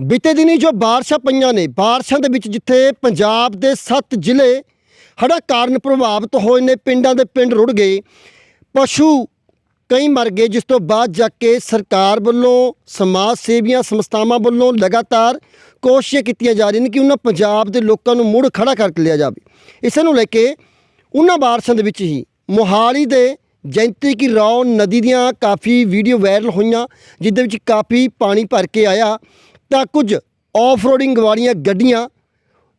ਬੀਤੇ ਦਿਨੀ ਜੋ ਬਾਰਿਸ਼ਾਂ ਪਈਆਂ ਨੇ, ਬਾਰਿਸ਼ਾਂ ਦੇ ਵਿੱਚ ਜਿੱਥੇ ਪੰਜਾਬ ਦੇ 7 ਜ਼ਿਲ੍ਹੇ ਹੜ੍ਹਾਂ ਕਾਰਨ ਪ੍ਰਭਾਵਿਤ ਹੋਏ ਨੇ, ਪਿੰਡਾਂ ਦੇ ਪਿੰਡ ਰੁੜ ਗਏ। ਪਸ਼ੂ ਕਈ ਮਰ ਗਏ, ਜਿਸ ਤੋਂ ਬਾਅਦ ਜਾ ਕੇ ਸਰਕਾਰ ਵੱਲੋਂ, ਸਮਾਜ ਸੇਵੀਆਂ ਸੰਸਥਾਵਾਂ ਵੱਲੋਂ ਲਗਾਤਾਰ ਕੋਸ਼ਿਸ਼ਾਂ ਕੀਤੀਆਂ ਜਾ ਰਹੀਆਂ ਨੇ ਕਿ ਉਹਨਾਂ ਪੰਜਾਬ ਦੇ ਲੋਕਾਂ ਨੂੰ ਮੁੜ ਖੜਾ ਕਰਕੇ ਲਿਆ ਜਾਵੇ। ਇਸ ਨੂੰ ਲੈ ਕੇ ਉਹਨਾਂ ਬਾਰਿਸ਼ਾਂ ਦੇ ਵਿੱਚ ਹੀ ਮੋਹਾਲੀ ਦੇ ਜੈਂਤੀ ਕੀ ਰੌ ਨਦੀ ਦੀਆਂ ਕਾਫੀ ਵੀਡੀਓ ਵਾਇਰਲ ਹੋਈਆਂ, ਜਿਸ ਦੇ ਵਿੱਚ ਕਾਫੀ ਪਾਣੀ ਭਰ ਕੇ ਆਇਆ। ਤਾਂ ਕੁਝ ਆਫ-ਰੋਡਿੰਗ ਵਾਲੀਆਂ ਗੱਡੀਆਂ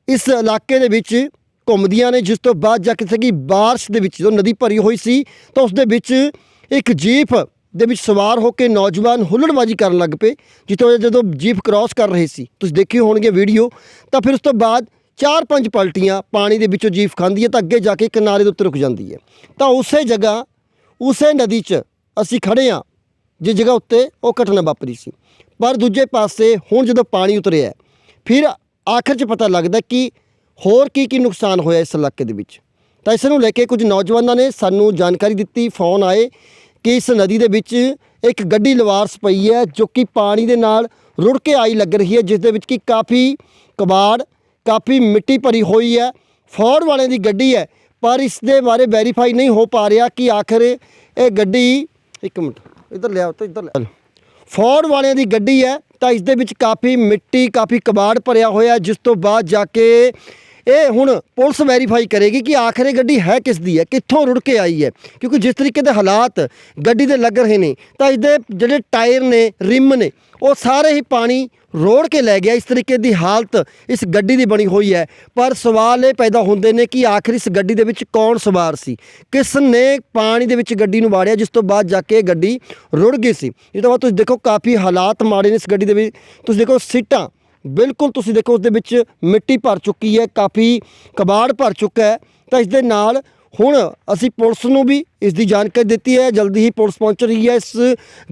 ਇਸ ਇਲਾਕੇ ਦੇ ਵਿੱਚ ਘੁੰਮਦੀਆਂ ਨੇ, ਜਿਸ ਤੋਂ ਬਾਅਦ ਜਾ ਕੇ ਸਕੀ ਬਾਰਿਸ਼ ਦੇ ਵਿੱਚ ਜਦੋਂ ਨਦੀ ਭਰੀ ਹੋਈ ਸੀ, ਤਾਂ ਉਸ ਦੇ ਵਿੱਚ ਇੱਕ ਜੀਪ ਦੇ ਵਿੱਚ ਸਵਾਰ ਹੋ ਕੇ ਨੌਜਵਾਨ ਹੁੱਲੜਬਾਜੀ ਕਰਨ ਲੱਗ ਪਏ, ਜਿੱਥੋਂ ਜਦੋਂ ਜੀਪ ਕ੍ਰਾਸ ਕਰ ਰਹੇ ਸੀ। ਤੁਸੀਂ ਦੇਖੀ ਹੋਣਗੇ ਵੀਡੀਓ ਤਾਂ ਫਿਰ ਉਸ ਤੋਂ ਬਾਅਦ ਚਾਰ ਪੰਜ ਪਲਟੀਆਂ ਪਾਣੀ ਦੇ ਵਿੱਚੋਂ ਜੀਪ ਖਾਂਦੀ ਹੈ, ਤਾਂ ਅੱਗੇ ਜਾ ਕੇ ਕਿਨਾਰੇ ਦੇ ਉੱਤੇ ਰੁਕ ਜਾਂਦੀ ਹੈ। ਤਾਂ ਉਸੇ ਜਗ੍ਹਾ, ਉਸੇ ਨਦੀ 'ਚ ਅਸੀਂ ਖੜੇ ਹਾਂ, ਜਿਸ ਜਗ੍ਹਾ ਉੱਤੇ ਉਹ ਘਟਨਾ ਵਾਪਰੀ ਸੀ। ਪਰ ਦੂਜੇ ਪਾਸੇ ਹੁਣ ਜਦੋਂ ਪਾਣੀ ਉਤਰਿਆ, ਫਿਰ ਆਖਰ 'ਚ ਪਤਾ ਲੱਗਦਾ ਕਿ ਹੋਰ ਕੀ ਕੀ ਨੁਕਸਾਨ ਹੋਇਆ ਇਸ ਇਲਾਕੇ ਦੇ ਵਿੱਚ। ਤਾਂ ਇਸ ਨੂੰ ਲੈ ਕੇ ਕੁਝ ਨੌਜਵਾਨਾਂ ਨੇ ਸਾਨੂੰ ਜਾਣਕਾਰੀ ਦਿੱਤੀ, ਫੋਨ ਆਏ ਕਿ ਇਸ ਨਦੀ ਦੇ ਵਿੱਚ ਇੱਕ ਗੱਡੀ ਲਵਾਰਸ ਪਈ ਹੈ, ਜੋ ਕਿ ਪਾਣੀ ਦੇ ਨਾਲ ਰੁੜ ਕੇ ਆਈ ਲੱਗ ਰਹੀ ਹੈ, ਜਿਸ ਦੇ ਵਿੱਚ ਕਿ ਕਾਫੀ ਕਬਾੜ, ਕਾਫੀ ਮਿੱਟੀ ਭਰੀ ਹੋਈ ਹੈ ਫੋਰਡ ਵਾਲਿਆਂ ਦੀ ਗੱਡੀ ਹੈ, ਪਰ ਇਸ ਦੇ ਬਾਰੇ ਵੈਰੀਫਾਈ ਨਹੀਂ ਹੋ ਪਾ ਰਿਹਾ ਕਿ ਆਖਰ ਇਹ ਗੱਡੀ, ਇੱਕ ਮਿੰਟ, ਇੱਧਰ ਲਿਆਓ ਤਾਂ ਇੱਧਰ ਲੈ ਫੋਰਡ ਵਾਲਿਆਂ ਦੀ ਗੱਡੀ ਹੈ, ਤਾਂ ਇਸ ਦੇ ਵਿੱਚ ਕਾਫੀ ਮਿੱਟੀ, ਕਾਫੀ ਕਬਾੜ ਭਰਿਆ ਹੋਇਆ ਜਿਸ ਤੋਂ ਬਾਅਦ ਜਾ ਕੇ ਇਹ ਹੁਣ ਪੁਲਿਸ ਵੈਰੀਫਾਈ ਕਰੇਗੀ ਕਿ ਆਖਰ ਇਹ ਗੱਡੀ ਹੈ ਕਿਸ ਦੀ ਹੈ, ਕਿੱਥੋਂ ਰੁੜ ਕੇ ਆਈ ਹੈ। ਕਿਉਂਕਿ ਜਿਸ ਤਰੀਕੇ ਦੇ ਹਾਲਾਤ ਗੱਡੀ ਦੇ ਲੱਗ ਰਹੇ ਨੇ, ਤਾਂ ਇਹਦੇ ਜਿਹੜੇ ਟਾਇਰ ਨੇ, ਰਿਮ ਨੇ, ਉਹ ਸਾਰੇ ਹੀ ਪਾਣੀ ਰੋੜ ਕੇ ਲੈ ਗਿਆ। ਇਸ ਤਰੀਕੇ ਦੀ ਹਾਲਤ ਇਸ ਗੱਡੀ ਦੀ ਬਣੀ ਹੋਈ ਹੈ। ਪਰ ਸਵਾਲ ਇਹ ਪੈਦਾ ਹੁੰਦੇ ਨੇ ਕਿ ਆਖਰ ਇਸ ਗੱਡੀ ਦੇ ਵਿੱਚ ਕੌਣ ਸਵਾਰ ਸੀ? ਕਿਸ ਨੇ ਪਾਣੀ ਦੇ ਵਿੱਚ ਗੱਡੀ ਨੂੰ ਵਾੜਿਆ, ਜਿਸ ਤੋਂ ਬਾਅਦ ਜਾ ਕੇ ਇਹ ਗੱਡੀ ਰੁੜ ਗਈ ਸੀ? ਇਹ ਤੋਂ ਬਾਅਦ ਤੁਸੀਂ ਦੇਖੋ, ਕਾਫੀ ਹਾਲਾਤ ਮਾੜੇ ਨੇ ਇਸ ਗੱਡੀ ਦੇ ਵਿੱਚ। ਤੁਸੀਂ ਦੇਖੋ, ਸੀਟਾਂ ਬਿਲਕੁਲ ਤੁਸੀਂ ਦੇਖੋ ਉਸ ਦੇ ਵਿੱਚ ਮਿੱਟੀ ਭਰ ਚੁੱਕੀ ਹੈ, ਕਾਫੀ ਕਬਾੜ ਭਰ ਚੁੱਕਾ ਹੈ। ਤਾਂ ਇਸ ਦੇ ਨਾਲ ਹੁਣ ਅਸੀਂ ਪੁਲਿਸ ਨੂੰ ਵੀ ਇਸ ਦੀ ਜਾਣਕਾਰੀ ਦਿੱਤੀ ਹੈ, ਜਲਦੀ ਹੀ ਪੁਲਿਸ ਪਹੁੰਚ ਰਹੀ ਹੈ। ਇਸ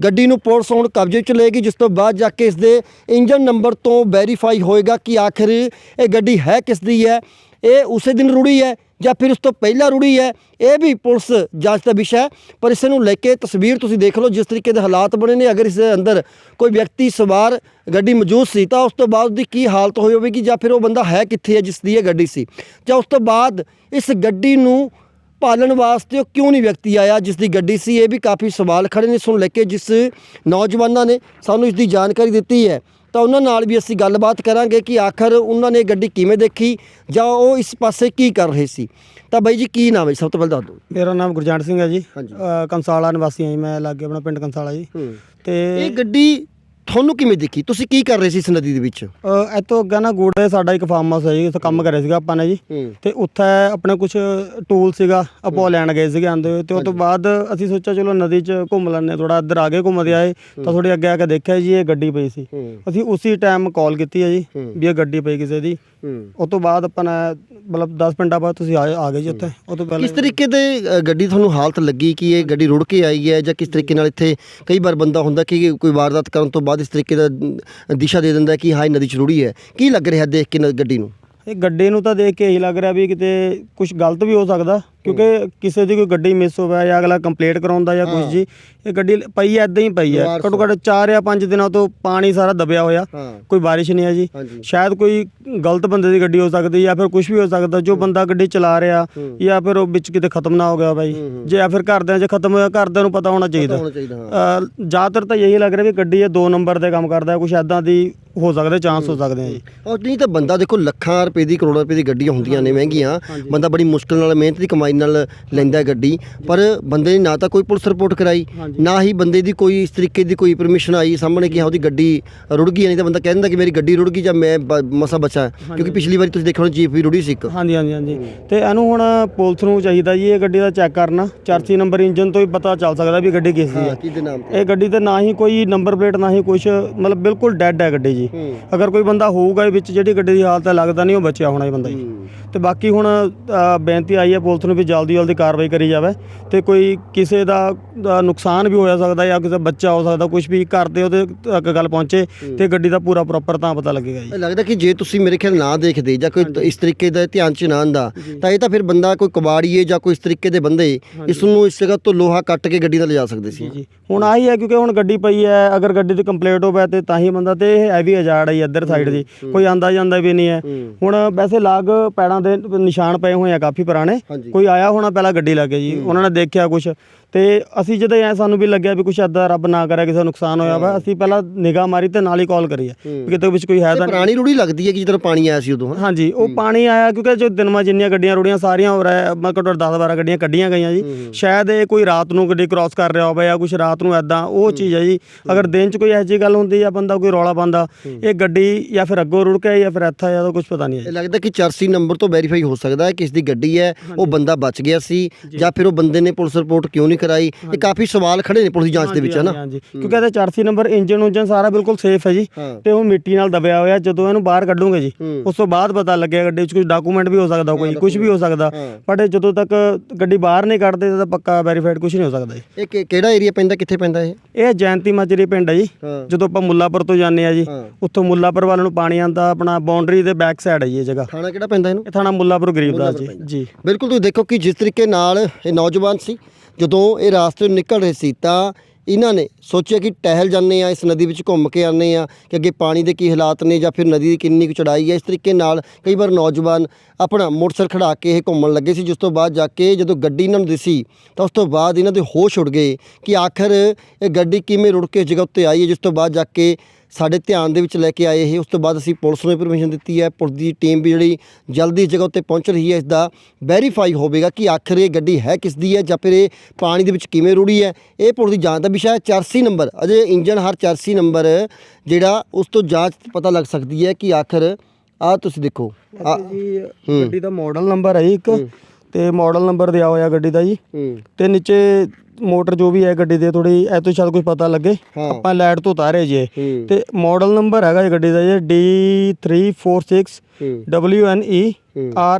ਗੱਡੀ ਨੂੰ ਪੁਲਿਸ ਹੁਣ ਕਬਜ਼ੇ 'ਚ ਲਏਗੀ, ਜਿਸ ਤੋਂ ਬਾਅਦ ਜਾ ਕੇ ਇਸ ਦੇ ਇੰਜਨ ਨੰਬਰ ਤੋਂ ਵੈਰੀਫਾਈ ਹੋਏਗਾ ਕਿ ਆਖਰ ਇਹ ਗੱਡੀ ਹੈ ਕਿਸ ਦੀ ਹੈ। ਇਹ ਉਸੇ ਦਿਨ ਰੁੜੀ ਹੈ ਜਾਂ ਫਿਰ ਉਸ ਤੋਂ ਪਹਿਲਾਂ ਰੁੜੀ ਹੈ, ਇਹ ਵੀ ਪੁਲਿਸ ਜਾਂਚ ਦਾ ਵਿਸ਼ਾ ਹੈ, ਪਰ ਇਸ ਨੂੰ ਲੈ ਕੇ ਤਸਵੀਰ ਤੁਸੀਂ ਦੇਖ ਲਓ, ਜਿਸ ਤਰੀਕੇ ਦੇ ਹਾਲਾਤ ਬਣੇ ਨੇ, ਅਗਰ ਇਸ ਦੇ ਅੰਦਰ ਕੋਈ ਵਿਅਕਤੀ ਸਵਾਰ ਗੱਡੀ ਮੌਜੂਦ ਸੀ, ਤਾਂ ਉਸ ਤੋਂ ਬਾਅਦ ਦੀ ਕੀ ਹਾਲਤ ਹੋਈ ਹੋਵੇਗੀ, ਜਾਂ ਫਿਰ ਉਹ ਬੰਦਾ ਹੈ ਕਿੱਥੇ ਹੈ ਜਿਸ ਦੀ ਇਹ ਗੱਡੀ ਸੀ? ਜਾਂ ਉਸ ਤੋਂ ਬਾਅਦ ਇਸ ਗੱਡੀ ਨੂੰ ਪਾਲਣ ਵਾਸਤੇ ਉਹ ਕਿਉਂ ਨਹੀਂ ਵਿਅਕਤੀ ਆਇਆ ਜਿਸ ਦੀ ਗੱਡੀ ਸੀ? ਇਹ ਵੀ ਕਾਫੀ ਸਵਾਲ ਖੜੇ ਨੇ, ਇਸ ਨੂੰ ਲੈ ਕੇ ਜਿਸ ਨੌਜਵਾਨਾਂ ਨੇ ਸਾਨੂੰ ਇਸ ਦੀ ਜਾਣਕਾਰੀ ਦਿੱਤੀ ਹੈ। ਤਾਂ ਉਹਨਾਂ ਨਾਲ ਵੀ ਅਸੀਂ ਗੱਲਬਾਤ ਕਰਾਂਗੇ ਕਿ ਆਖਰ ਉਹਨਾਂ ਨੇ ਗੱਡੀ ਕਿਵੇਂ ਦੇਖੀ ਜਾਂ ਉਹ ਇਸ ਪਾਸੇ ਕੀ ਕਰ ਰਹੇ ਸੀ। ਤਾਂ ਬਾਈ ਜੀ ਕੀ ਨਾਮ ਹੈ ਸਭ ਤੋਂ ਪਹਿਲਾਂ ਦੱਸ ਦਿਓ ਮੇਰਾ ਨਾਮ ਗੁਰਜੰਟ ਸਿੰਘ ਹੈ ਜੀ। ਹਾਂਜੀ। ਅ, ਕੰਸਾਲਾ ਨਿਵਾਸੀ ਹਾਂ ਜੀ ਮੈਂ ਲਾਗੇ ਆਪਣਾ ਪਿੰਡ ਕੰਸਾਲਾ ਜੀ। ਇਹ ਤੇ ਗੱਡੀ ਤੁਹਾਨੂੰ ਕਿਵੇਂ ਦੇਖੀ? ਤੁਸੀਂ ਕੀ ਕਰ ਰਹੇ ਸੀ ਇਸ ਨਦੀ ਦੇ ਵਿੱਚ? ਅ, ਇੱਥੋਂ ਅੱਗੇ ਨਾ ਗੋੜੇ ਸਾਡਾ ਇੱਕ ਫਾਰਮ ਹਾਊਸ ਹੈ ਜੀ ਉੱਥੇ ਕੰਮ ਕਰਿਆ ਸੀਗਾ ਆਪਾਂ ਨੇ ਜੀ। ਹੂੰ। ਤੇ ਉੱਥੇ ਆਪਣੇ ਕੁਝ ਟੂਲ ਸੀਗਾ ਆਪਾਂ ਲੈਣ ਗਏ ਸੀਗੇ ਆਂਦੇ ਹੋਏ। ਤੇ ਉਸ ਤੋਂ ਬਾਅਦ ਅਸੀਂ ਸੋਚਿਆ ਚਲੋ ਨਦੀ 'ਚ ਘੁੰਮ ਲੈਂਦੇ ਥੋੜਾ ਇੱਧਰ ਆ ਕੇ ਘੁੰਮਦੇ ਆਏ। ਤਾਂ ਥੋੜੀ ਅੱਗੇ ਆ ਕੇ ਦੇਖਿਆ ਜੀ ਇਹ ਗੱਡੀ ਪਈ ਸੀ। ਹੂੰ। ਅਸੀਂ ਉਸੇ ਟਾਈਮ ਕਾਲ ਕੀਤੀ ਹੈ ਜੀ ਹੂੰ। ਵੀ ਇਹ ਗੱਡੀ ਪਈ ਕਿਸੇ ਦੀ। ਹੂੰ। ਉਸ ਤੋਂ ਬਾਅਦ ਆਪਾਂ ਨੇ ਮਤਲਬ 10 ਮਿੰਟਾਂ ਬਾਅਦ ਤੁਸੀਂ ਆ ਆ ਗਏ ਜੀ ਉੱਥੇ। ਉਹ ਤੋਂ ਪਹਿਲਾਂ ਕਿਸ ਤਰੀਕੇ ਦੇ ਅ, ਗੱਡੀ ਤੁਹਾਨੂੰ ਹਾਲਤ ਲੱਗੀ ਕਿ ਇਹ ਗੱਡੀ ਰੁੜ ਕੇ ਆਈ ਹੈ ਜਾਂ ਕਿਸ ਤਰੀਕੇ ਨਾਲ ਇੱਥੇ ਕਈ ਵਾਰ ਬੰਦਾ ਹੁੰਦਾ ਕਿ ਕੋਈ ਵਾਰਦਾਤ ਕਰਨ ਤੋਂ ਬਾਅਦ ਇਸ ਤਰੀਕੇ ਦਾ ਦਿਸ਼ਾ ਦੇ ਦਿੰਦਾ ਕਿ ਹਾਂ, ਇਹ ਨਦੀ ਚ ਰੁੜੀ ਹੈ। ਕੀ ਲੱਗ ਰਿਹਾ ਦੇਖ ਕੇ ਨ- ਗੱਡੀ ਨੂੰ? ਇਹ ਗੱਡੀ ਨੂੰ ਤਾਂ ਦੇਖ ਕੇ ਇਹੀ ਲੱਗ ਰਿਹਾ ਵੀ ਕਿਤੇ ਕੁਝ ਗਲਤ ਵੀ ਹੋ ਸਕਦਾ ਕਿਉਂਕਿ ਕਿਸੇ ਦੀ ਕੋਈ ਗੱਡੀ ਮਿਸ ਹੋਵੇ ਜਾਂ ਅਗਲਾ ਕੰਪਲੀਟ ਕਰਾਉਂਦਾ ਜਾਂ ਕੁਝ ਜੀ ਇਹ ਗੱਡੀ ਪਈ ਐ ਇਦਾਂ ਹੀ ਪਈ ਐ ਘੱਟੋ ਘੱਟ 4 ਜਾਂ 5 ਦਿਨਾਂ ਤੋਂ ਪਾਣੀ ਸਾਰਾ ਦਬਿਆ ਹੋਇਆ ਕੋਈ ਬਾਰਿਸ਼ ਨਹੀਂ ਹੈ ਜੀ। ਸ਼ਾਇਦ ਕੋਈ ਗਲਤ ਬੰਦੇ ਦੀ ਗੱਡੀ ਹੋ ਸਕਦੀ ਜਾਂ ਫਿਰ ਕੁਝ ਵੀ ਹੋ ਸਕਦਾ ਜੋ ਬੰਦਾ ਗੱਡੀ ਚਲਾ ਰਿਹਾ। ਜਾਂ ਫਿਰ ਉਹ ਵਿੱਚ ਕਿਤੇ ਖਤਮ ਨਾ ਹੋ ਗਿਆ ਬਾਈ। ਜੇ ਜਾਂ ਫਿਰ ਘਰਦਿਆਂ 'ਚ ਖਤਮ ਹੋਇਆ ਘਰਦਿਆਂ ਨੂੰ ਪਤਾ ਹੋਣਾ ਚਾਹੀਦਾ। ਜ਼ਿਆਦਾਤਰ ਤਾਂ ਇਹੀ ਲੱਗ ਰਿਹਾ ਵੀ ਗੱਡੀ ਇਹ 2 ਨੰਬਰ ਦੇ ਕੰਮ ਕਰਦਾ ਕੁਝ ਐਦਾਂ ਦੀ ਹੋ ਸਕਦੇ ਚਾਂਸ ਹੋ ਸਕਦੇ ਆ ਜੀ। ਔਰ ਨਹੀਂ ਤਾਂ ਬੰਦਾ ਦੇਖੋ ਲੱਖਾਂ ਰੁਪਏ ਦੀ ਕਰੋੜਾਂ ਰੁਪਏ ਦੀ ਗੱਡੀਆਂ ਹੁੰਦੀਆਂ ਨੇ ਮਹਿੰਗੀਆਂ। ਬੰਦਾ ਬੜੀ ਮੁਸ਼ਕਲ ਨਾਲ ਮਿਹਨਤ ਦੀ ਕਮਾਈ ਨਾਲ ਲੈਂਦਾ ਗੱਡੀ। ਪਰ ਬੰਦੇ ਨੇ ਨਾ ਤਾਂ ਕੋਈ ਪੁਲਿਸ ਰਿਪੋਰਟ ਕਰਾਈ। ਨਾ ਹੀ ਬੰਦੇ ਦੀ ਕੋਈ ਇਸ ਤਰੀਕੇ ਦੀ ਕੋਈ ਪਰਮਿਸ਼ਨ ਆਈ ਸਾਹਮਣੇ ਕਿ ਹਾਂ ਉਹਦੀ ਗੱਡੀ ਰੁੜ ਗਈ ਨਹੀਂ ਤਾਂ ਬੰਦਾ ਕਹਿੰਦਾ ਕਿ ਮੇਰੀ ਗੱਡੀ ਰੁੜ ਗਈ ਜਾਂ ਮੈਂ ਮਸਾ ਬਚਾ ਕਿਉਂਕਿ ਪਿਛਲੀ ਵਾਰੀ ਤੁਸੀਂ ਦੇਖਿਆ ਜੀਪ ਵੀ ਰੁੜੀ ਸੀ ਇੱਕ। ਹਾਂਜੀ ਹਾਂਜੀ ਹਾਂਜੀ। ਤੇ ਇਹਨੂੰ ਹੁਣ ਪੁਲਿਸ ਨੂੰ ਚਾਹੀਦਾ ਜੀ ਇਹ ਗੱਡੀ ਦਾ ਚੈੱਕ ਕਰਨਾ। ਚਰਚੀ ਨੰਬਰ ਇੰਜਨ ਤੋਂ ਹੀ ਪਤਾ ਚੱਲ ਸਕਦਾ ਵੀ ਗੱਡੀ ਕਿਸ ਦੀ ਹਾਂ ਇਹ ਗੱਡੀ ਤੇ ਨਾ ਹੀ ਕੋਈ ਨੰਬਰ ਪਲੇਟ ਨਾ ਹੀ ਕੁਝ ਮਤਲਬ ਬਿਲਕੁਲ ਡੈੱਡ ਹੈ ਗੱਡੀ ਜੀ। ਹੂੰ। ਅਗਰ ਕੋਈ ਬੰਦਾ ਹੋਊਗਾ ਇਹ ਵਿੱਚ ਜਿਹੜੀ ਗੱਡੀ ਦੀ ਹਾਲਤ ਹੈ ਲੱਗਦਾ ਨਹੀਂ ਉਹ ਬਚਿਆ ਹੋਣਾ ਇਹ ਬੰਦਾ ਜੀ। ਤੇ ਬਾਕੀ ਹੁਣ ਅ, ਬੇਨਤੀ ਆਈ ਹੈ ਪੁਲਿਸ ਨੂੰ ਵੀ ਜਲਦੀ ਜਲਦੀ ਕਾਰਵਾਈ ਕਰੀ ਜਾਵੇ ਤੇ ਕੋਈ ਕਿਸੇ ਦਾ ਦਾ ਨੁਕਸਾਨ ਵੀ ਹੋਇਆ ਸਕਦਾ ਜਾਂ ਕਿਸੇ ਦਾ ਬੱਚਾ ਹੋ ਸਕਦਾ ਕੁਝ ਵੀ ਘਰ ਦੇ ਉਹਦੇ ਤੱਕ ਗੱਲ ਪਹੁੰਚੇ ਤੇ ਗੱਡੀ ਦਾ ਪੂਰਾ ਪ੍ਰੋਪਰ ਤਾਂ ਪਤਾ ਲੱਗੇਗਾ ਜੀ। ਲੱਗਦਾ ਕਿ ਜੇ ਤੁਸੀਂ ਮੇਰੇ ਖਿਆਲ ਨਾ ਦੇਖਦੇ ਜਾਂ ਕੋਈ ਇਸ ਤਰੀਕੇ ਦਾ ਧਿਆਨ ਚ ਨਾ ਆਂਦਾ ਤਾਂ ਇਹ ਤਾਂ ਫਿਰ ਬੰਦਾ ਕੋਈ ਕਬਾੜੀਏ ਜਾਂ ਕੋਈ ਇਸ ਤਰੀਕੇ ਦੇ ਬੰਦੇ ਇਸ ਨੂੰ ਇਸ ਜਗ੍ਹਾ ਤੋਂ ਲੋਹਾ ਕੱਟ ਕੇ ਗੱਡੀ ਨਾਲ ਲਿਜਾ ਸਕਦੇ ਸੀ। ਜੀ ਹੁਣ ਆਹੀ ਹੈ ਕਿਉਂਕਿ ਹੁਣ ਗੱਡੀ ਪਈ ਹੈ ਅਗਰ ਗੱਡੀ ਦੀ ਕੰਪਲੀਟ ਹੋਵੇ ਤੇ ਤਾਂ ਹੀ ਬੰਦਾ ਤੇ ਇਹ ਹੈਵੀ ਹਜ਼ਾਰਡ ਹੈ ਜੀ। ਇੱਧਰ ਸਾਈਡ ਦੀ ਕੋਈ ਆਂਦਾ ਜਾਂਦਾ ਵੀ ਨਹੀਂ ਹੈ। ਹੁਣ ਵੈਸੇ ਲਾਗ ਪੈੜਾਂ ਦੇ ਨਿਸ਼ਾਨ ਪਏ ਹੋਏ ਆ ਕਾਫੀ ਪੁਰਾਣੇ। ਕੋਈ ਆਇਆ ਹੋਣਾ ਪਹਿਲਾਂ ਗੱਡੀ ਲੱਗੇ ਜੀ। ਉਹਨਾਂ ਨੇ ਦੇਖਿਆ ਕੁਝ ਤੇ ਅਸੀਂ ਜਦੋਂ ਐ ਸਾਨੂੰ ਵੀ ਲੱਗਿਆ ਵੀ ਕੁਝ ਏਦਾਂ ਰੱਬ ਨਾ ਕਰੇ ਕਿਸੇ ਦਾ ਨੁਕਸਾਨ ਹੋਇਆ ਵਾ ਅਸੀਂ ਪਹਿਲਾਂ ਨਿਗਾਹ ਮਾਰੀ ਤੇ ਨਾਲ ਹੀ ਕਾਲ ਕਰੀ ਹੈ। ਵੀ ਕਿਤੇ ਵਿੱਚ ਕੋਈ ਹੈ ਤਾਂ ਨਹੀਂ। ਪੁਰਾਣੀ ਰੂੜੀ ਲੱਗਦੀ ਹੈ ਕਿ ਜਦੋਂ ਪਾਣੀ ਆਇਆ ਸੀ ਉਦੋਂ ਹਾਂਜੀ ਉਹ ਪਾਣੀ ਆਇਆ ਕਿਉਂਕਿ ਜੋ ਦਿਨ ਮਾ ਜਿੰਨੀਆਂ ਗੱਡੀਆਂ ਰੁੜੀਆਂ ਸਾਰੀਆਂ ਹੋ ਰਿਹਾ ਮੈਂ ਘੱਟੋ 10 12 ਗੱਡੀਆਂ ਕੱਢੀਆਂ ਗਈਆਂ ਜੀ। ਸ਼ਾਇਦ ਇਹ ਕੋਈ ਰਾਤ ਨੂੰ ਗੱਡੀ ਕ੍ਰਾਸ ਕਰ ਰਿਹਾ ਹੋਵੇ ਜਾਂ ਕੁਝ ਰਾਤ ਨੂੰ ਐਦਾਂ ਉਹ ਚੀਜ਼ ਹੈ ਜੀ। ਅਗਰ ਦਿਨ 'ਚ ਕੋਈ ਇਹੋ ਜਿਹੀ ਗੱਲ ਹੁੰਦੀ ਜਾਂ ਬੰਦਾ ਕੋਈ ਰੌਲਾ ਪਾਉਂਦਾ ਇਹ ਗੱਡੀ ਜਾਂ ਫਿਰ ਅੱਗੋਂ ਰੁੜ ਕੇ ਜਾਂ ਫਿਰ ਇੱਥਾ ਜਾਂ ਤਾਂ ਕੁਝ ਪਤਾ ਨਹੀਂ ਹੈ ਇਹ ਲੱਗਦਾ ਕਿ ਚਰਸੀ ਨੰਬਰ ਤੋਂ ਵੈਰੀਫਾਈ ਹੋ ਸਕਦਾ ਹੈ ਕਿ ਇਸ ਦੀ ਗੱਡੀ ਹੈ ਉਹ ਬੰਦਾ ਬਚ ਗਿਆ ਸੀ ਜਾਂ। ਫਿਰ ਉਹ ਬੰਦੇ ਨੇ ਪੁਲਿਸ ਰਿਪੋਰਟ ਕਿਉਂ ਨਹੀਂ ਕਰਾਈ ਇਹ ਕਾਫੀ ਸਵਾਲ ਖੜੇ ਨੇ ਪੁਲਿਸ ਦੀ ਜਾਂਚ ਦੇ ਵਿੱਚ ਹੈ ਨਾ ਹਾਂਜੀ ਕਿਉਂਕਿ ਇਹਦਾ 84 ਨੰਬਰ ਇੰਜਨ ਉਂਜਨ ਸਾਰਾ ਬਿਲਕੁਲ ਸੇਫ ਹੈ ਜੀ। ਤੇ ਉਹ ਮਿੱਟੀ ਨਾਲ ਦਬਿਆ ਹੋਇਆ ਜਦੋਂ ਇਹਨੂੰ ਬਾਹਰ ਕੱਢੂਗੇ ਜੀ। ਉਸ ਤੋਂ ਬਾਅਦ ਪਤਾ ਲੱਗਿਆ ਗੱਡੀ 'ਚ ਕੁਝ ਡਾਕੂਮੈਂਟ ਵੀ ਹੋ ਸਕਦਾ ਕੋਈ ਕੁਝ ਵੀ ਹੋ ਸਕਦਾ। ਬਟ ਜਦੋਂ ਤੱਕ ਗੱਡੀ ਬਾਹਰ ਨਹੀਂ ਕੱਢਦੇ ਤਾਂ ਪੱਕਾ ਵੈਰੀਫਾਈਡ ਕੁਝ ਨਹੀਂ ਹੋ ਸਕਦਾ ਜੀ। ਇਹ ਕਿਹੜਾ ਏਰੀਆ ਪੈਂਦਾ ਕਿੱਥੇ ਪੈਂਦਾ ਇਹ? ਇਹ ਜੈਂਤੀ ਮਾਜਰੀ ਪਿੰਡ ਹੈ ਜੀ। ਜਦੋਂ ਆਪਾਂ ਮੁੱਲਾਪੁਰ ਤੋਂ ਜਾਂਦੇ ਆ ਜੀ। ਉੱਥੋਂ ਮੁੱਲਾਪੁਰ ਵੱਲ ਨੂੰ ਪਾਣੀ ਆਂਦਾ ਆਪਣਾ ਬਾਉਂਡਰੀ ਦੇ ਬੈਕ ਸਾਈਡ ਹੈ ਇਹ ਜਗ੍ਹਾ। ਥਾਣਾ ਕਿਹੜਾ ਪੈਂਦਾ ਇਹਨੂੰ? ਇਹ ਥਾਣਾ ਮੁੱਲਾਪੁਰ ਗਰੀਬਦਾਸ ਜੀ। ਜੀ। ਬਿਲਕੁਲ ਤੁਸੀਂ ਦੇਖੋ ਕਿ ਜਿਸ ਤਰੀਕੇ ਨਾਲ ਇਹ ਨੌਜਵਾਨ ਸੀ ਜਦੋਂ ਇਹ ਰਾਸਤੇ ਨੂੰ ਨਿਕਲ ਰਹੇ ਸੀ ਤਾਂ ਇਹਨਾਂ ਨੇ ਸੋਚਿਆ ਕਿ ਟਹਿਲ ਜਾਂਦੇ ਆ ਇਸ ਨਦੀ ਵਿੱਚ ਘੁੰਮ ਕੇ ਆਉਂਦੇ ਆ ਕਿ ਅੱਗੇ ਪਾਣੀ ਦੇ ਕੀ ਹਾਲਾਤ ਨੇ ਜਾਂ ਫਿਰ ਨਦੀ ਦੀ ਕਿੰਨੀ ਕੁ ਚੜਾਈ ਹੈ। ਇਸ ਤਰੀਕੇ ਨਾਲ ਕਈ ਵਾਰ ਨੌਜਵਾਨ ਆਪਣਾ ਮੋਟਰਸਾਈਕਲ ਖੜਾ ਕੇ ਇਹ ਘੁੰਮਣ ਲੱਗੇ ਸੀ, ਜਿਸ ਤੋਂ ਬਾਅਦ ਜਾ ਕੇ ਜਦੋਂ ਗੱਡੀ ਇਹਨਾਂ ਨੂੰ ਦਿਸੀ ਤਾਂ ਉਸ ਤੋਂ ਬਾਅਦ ਇਹਨਾਂ ਦੇ ਹੋਸ਼ ਉੱਡ ਗਏ ਕਿ ਆਖਰ ਇਹ ਗੱਡੀ ਕਿਵੇਂ ਰੁੜ ਕੇ ਇਸ ਜਗ੍ਹਾ ਉੱਤੇ ਆਈ ਹੈ, ਜਿਸ ਤੋਂ ਬਾਅਦ ਜਾ ਕੇ ਸਾਡੇ ਧਿਆਨ ਦੇ ਵਿੱਚ ਲੈ ਕੇ ਆਏ ਇਹ। ਉਸ ਤੋਂ ਬਾਅਦ ਅਸੀਂ ਪੁਲਿਸ ਨੂੰ ਇਨਫੋਰਮੇਸ਼ਨ ਦਿੱਤੀ ਹੈ। ਪੁਲਿਸ ਦੀ ਟੀਮ ਵੀ ਜਿਹੜੀ ਜਲਦੀ ਜਗ੍ਹਾ ਉੱਤੇ ਪਹੁੰਚ ਰਹੀ ਹੈ ਇਸ ਦਾ ਵੈਰੀਫਾਈ ਹੋਵੇਗਾ ਕਿ ਆਖਰ ਇਹ ਗੱਡੀ ਹੈ ਕਿਸ ਦੀ ਹੈ ਜਾਂ ਫਿਰ ਇਹ ਪਾਣੀ ਦੇ ਵਿੱਚ ਕਿਵੇਂ ਰੁੜੀ ਹੈ। ਇਹ ਪੁਲਿਸ ਦੀ ਜਾਂਚ ਦਾ ਵਿਸ਼ਾ ਹੈ 84 ਨੰਬਰ। ਅਜੇ ਇੰਜਨ ਹਰ 84 ਨੰਬਰ ਜਿਹੜਾ ਉਸ ਤੋਂ ਜਾਂਚ ਪਤਾ ਲੱਗ ਸਕਦੀ ਹੈ ਕਿ ਆਖਰ ਆ ਤੁਸੀਂ ਦੇਖੋ। ਆ ਜੀ ਗੱਡੀ ਦਾ ਮਾਡਲ ਨੰਬਰ ਹੈ ਇੱਕ। ਤੇ ਮਾਡਲ ਨੰਬਰ ਦਿਆ ਹੋਇਆ ਗੱਡੀ ਦਾ ਜੀ। ਹੂੰ। ਤੇ ਨੀਚੇ ਮੋਟਰ ਜੋ ਵੀ ਹੈ ਗੱਡੀ ਦੇ ਥੋੜੀ ਇਹ ਤੋਂ ਸ਼ਾਇਦ ਕੁਝ ਪਤਾ ਲੱਗੇ। ਹਾਂ। ਆਪਾਂ ਲਾਈਟ ਤੋਂ ਉਤਾਰੇ ਜੀ। ਇਹ। ਹੂੰ। ਤੇ ਮਾਡਲ ਨੰਬਰ ਹੈਗਾ ਜੀ ਗੱਡੀ ਦਾ ਜੀ D346 ਹੂੰ। WNE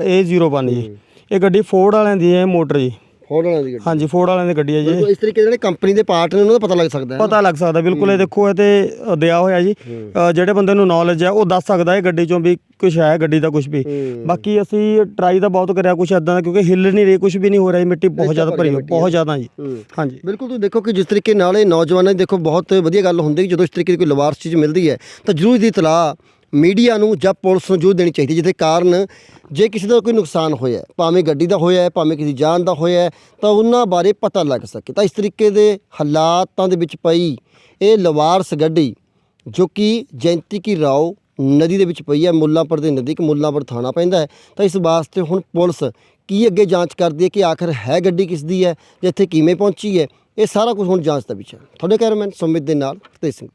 RA01 ਜੀ। ਇਹ ਗੱਡੀ ਫੋਰਡ ਵਾਲਿਆਂ ਦੀ ਹੈ ਮੋਟਰ ਜੀ। ਦੀ ਗੱਡੀ? ਹਾਂਜੀ ਫੋਰਡ ਵਾਲਿਆਂ ਦੀ ਗੱਡੀ ਹੈ ਜੀ। ਬਿਲਕੁਲ ਇਸ ਤਰੀਕੇ ਦੇ ਜਿਹੜੇ ਕੰਪਨੀ ਦੇ ਪਾਰਟ ਨੇ ਉਹਨਾਂ ਦਾ ਪਤਾ ਲੱਗ ਸਕਦਾ ਹੈ ਪਤਾ ਲੱਗ ਸਕਦਾ ਬਿਲਕੁਲ ਇਹ ਦੇਖੋ ਇਹ ਤੇ ਅ, ਦਿਆ ਹੋਇਆ ਜੀ। ਅ, ਜਿਹੜੇ ਬੰਦੇ ਨੂੰ ਨੌਲੇਜ ਹੈ ਉਹ ਦੱਸ ਸਕਦਾ ਹੈ ਗੱਡੀ ਚੋਂ ਵੀ ਕੁਝ ਹੈ ਗੱਡੀ ਦਾ ਕੁਝ ਵੀ। ਹੂੰ। ਬਾਕੀ ਅਸੀਂ ਟਰਾਈ ਤਾਂ ਬਹੁਤ ਕਰਿਆ ਕੁਝ ਇਦਾਂ ਦਾ ਕਿਉਂਕਿ ਹਿੱਲ ਨਹੀਂ ਰਹੀ ਕੁਝ ਵੀ ਨਹੀਂ ਹੋ ਰਿਹਾ ਜੀ ਮਿੱਟੀ ਬਹੁਤ ਜ਼ਿਆਦਾ ਭਰੀ ਹੋਈ ਬਹੁਤ ਜ਼ਿਆਦਾ ਜੀ। ਹੂੰ। ਹਾਂਜੀ। ਬਿਲਕੁਲ ਤੁਸੀਂ ਦੇਖੋ ਕਿ ਜਿਸ ਤਰੀਕੇ ਨਾਲ ਇਹ ਨੌਜਵਾਨਾਂ ਦੀ ਦੇਖੋ ਬਹੁਤ ਵਧੀਆ ਗੱਲ ਹੁੰਦੀ ਹੈ ਕਿ ਜਦੋਂ ਇਸ ਤਰੀਕੇ ਦੀ ਕੋਈ ਲਵਾਰਸ ਚੀਜ਼ ਮਿਲਦੀ ਹੈ ਤਾਂ ਜ਼ਰੂਰ ਦੀ ਇਤਲਾਹ ਮੀਡੀਆ ਨੂੰ ਜਾਂ ਪੁਲਿਸ ਨੂੰ ਜ਼ਰੂਰ ਦੇਣੀ ਚਾਹੀਦੀ ਜਿਹਦੇ ਕਾਰਨ ਜੇ ਕਿਸੇ ਦਾ ਕੋਈ ਨੁਕਸਾਨ ਹੋਇਆ ਹੈ, ਭਾਵੇਂ ਗੱਡੀ ਦਾ ਹੋਇਆ ਹੈ ਭਾਵੇਂ ਕਿਸੇ ਜਾਨ ਦਾ ਹੋਇਆ ਹੈ ਤਾਂ ਉਹਨਾਂ ਬਾਰੇ ਪਤਾ ਲੱਗ ਸਕੇ। ਤਾਂ ਇਸ ਤਰੀਕੇ ਦੇ ਹਾਲਾਤਾਂ ਦੇ ਵਿੱਚ ਪਈ ਇਹ ਲਵਾਰਸ ਗੱਡੀ ਜੋ ਕਿ ਜੈਂਤੀ ਕੀ ਰਾਓ ਨਦੀ ਦੇ ਵਿੱਚ ਪਈ ਹੈ ਮੁੱਲਾਂਪੁਰ ਦੇ ਨਦੀ ਮੁੱਲਾਂਪੁਰ ਥਾਣਾ ਪੈਂਦਾ ਹੈ। ਤਾਂ ਇਸ ਵਾਸਤੇ ਹੁਣ ਪੁਲਿਸ ਕੀ ਅੱਗੇ ਜਾਂਚ ਕਰਦੀ ਹੈ ਕਿ ਆਖਰ ਹੈ ਗੱਡੀ ਕਿਸ ਦੀ ਹੈ ਜਾਂ ਇੱਥੇ ਕਿਵੇਂ ਪਹੁੰਚੀ ਹੈ ਇਹ ਸਾਰਾ ਕੁਝ ਹੁਣ ਜਾਂਚ ਦਾ ਵਿਸ਼ਾ ਹੈ। ਤੁਹਾਡੇ ਕੈਮਰਾਮੈਨ ਸੁਮਿਤ ਦੇ ਨਾਲ ਫਤਿਹ ਸਿੰਘ।